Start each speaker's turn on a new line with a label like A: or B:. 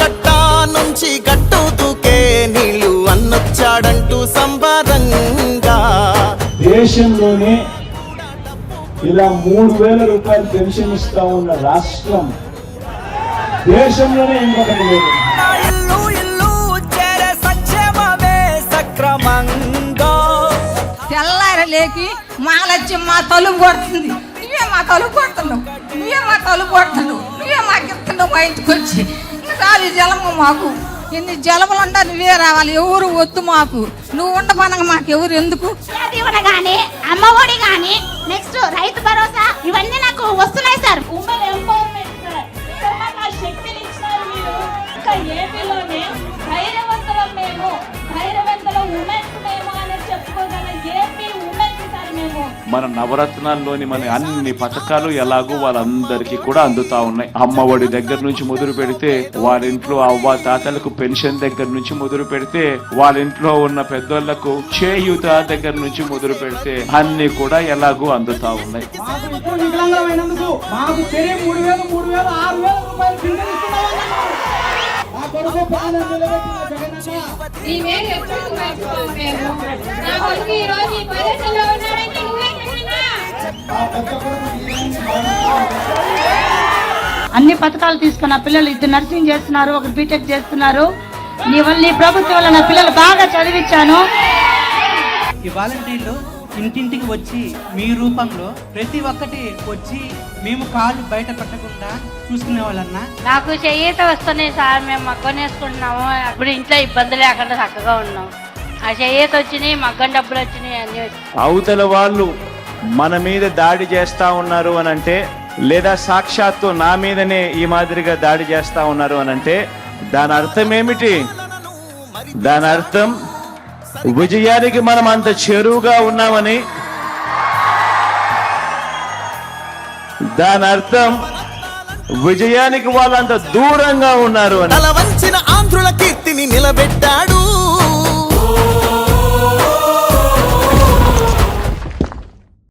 A: కట్టా నుంచి గట్టు దూకే నీళ్ళు అన్నొచ్చాడంటూ సంబరంగా.
B: దేశంలోనే ఇలా మూడు వేల రూపాయలు పెన్షన్ ఇస్తా ఉన్న రాష్ట్రం దేశంలోనే ఇంకొకటి లేదు.
C: తెల్లారి లేకి మాలచ్చి మా తలుపు కొడుతుంది. నువ్వే మా తలుపు కొడుతున్నావు. నువ్వే మా తలుపు కొడుతున్నావు. నువ్వే మాకు ఇస్తున్నావు మా ఇంటికి వచ్చి రావి జలము మాకు. ఎన్ని జలములు ఉంటా నువ్వే రావాలి. ఎవరు వద్దు మాకు. నువ్వు ఉండపనగా మాకు ఎవరు ఎందుకు?
D: దీవెన గాని అమ్మఒడి గాని నెక్స్ట్ రైతు భరోసా ఇవన్నీ నాకు వస్తున్నాయి సార్.
E: Women empowerment sir. ఇక్కడ మాకు ఆ శక్తిని ఇచ్చినారు మీరు. ఇంకా ఏపీలోనే
F: మన నవరత్నాల్లోని మన అన్ని పథకాలు ఎలాగో వాళ్ళందరికీ కూడా అందుతా ఉన్నాయి. అమ్మ ఒడి దగ్గర నుంచి మొదలు పెడితే వాళ్ళ ఇంట్లో అవ్వ తాతలకు పెన్షన్ దగ్గర నుంచి మొదలు పెడితే వాళ్ళ ఇంట్లో ఉన్న పెద్దోళ్ళకు చేయూత దగ్గర నుంచి మొదలు పెడితే అన్ని కూడా ఎలాగో అందుతా ఉన్నాయి.
E: ఈ
G: అన్ని పథకాలు తీసుకున్న పిల్లలు ఇద్దరు నర్సింగ్ చేస్తున్నారు ఒకరు బీటెక్ చేస్తున్నారు. నీ వల్ల నీ ప్రభుత్వం వల్ల నా పిల్లలు బాగా చదివించాను.
H: ఈ వాలంటీర్లు ఇంటింటికి వచ్చి మీ రూపంలో ప్రతి ఒక్కటి వచ్చి మేము కాళ్ళు బయట పెట్టకుండా చూసుకునే వాళ్ళన్నా
G: నాకు చెయ్యిత వస్తున్నాయి సార్ మేము మగ్గం వేసుకుంటున్నాము అప్పుడు ఇంట్లో ఇబ్బంది లేకుండా చక్కగా ఉన్నాం. ఆ చెయ్యిత వచ్చినాయి మగ్గం డబ్బులు వచ్చినాయి అన్ని వచ్చినాయి.
F: అవతల వాళ్ళు మన మీద దాడి చేస్తా ఉన్నారు అని అంటే లేదా సాక్షాత్తు నా మీదనే ఈ మాదిరిగా దాడి చేస్తా ఉన్నారు అని అంటే దాని అర్థం ఏమిటి? దాని అర్థం విజయానికి మనం అంత చెరువుగా ఉన్నామని. దాని అర్థం విజయానికి వాళ్ళు అంత దూరంగా ఉన్నారు అని.
A: తల వంచిన ఆంధ్రుల కీర్తిని నిలబెట్టాడు.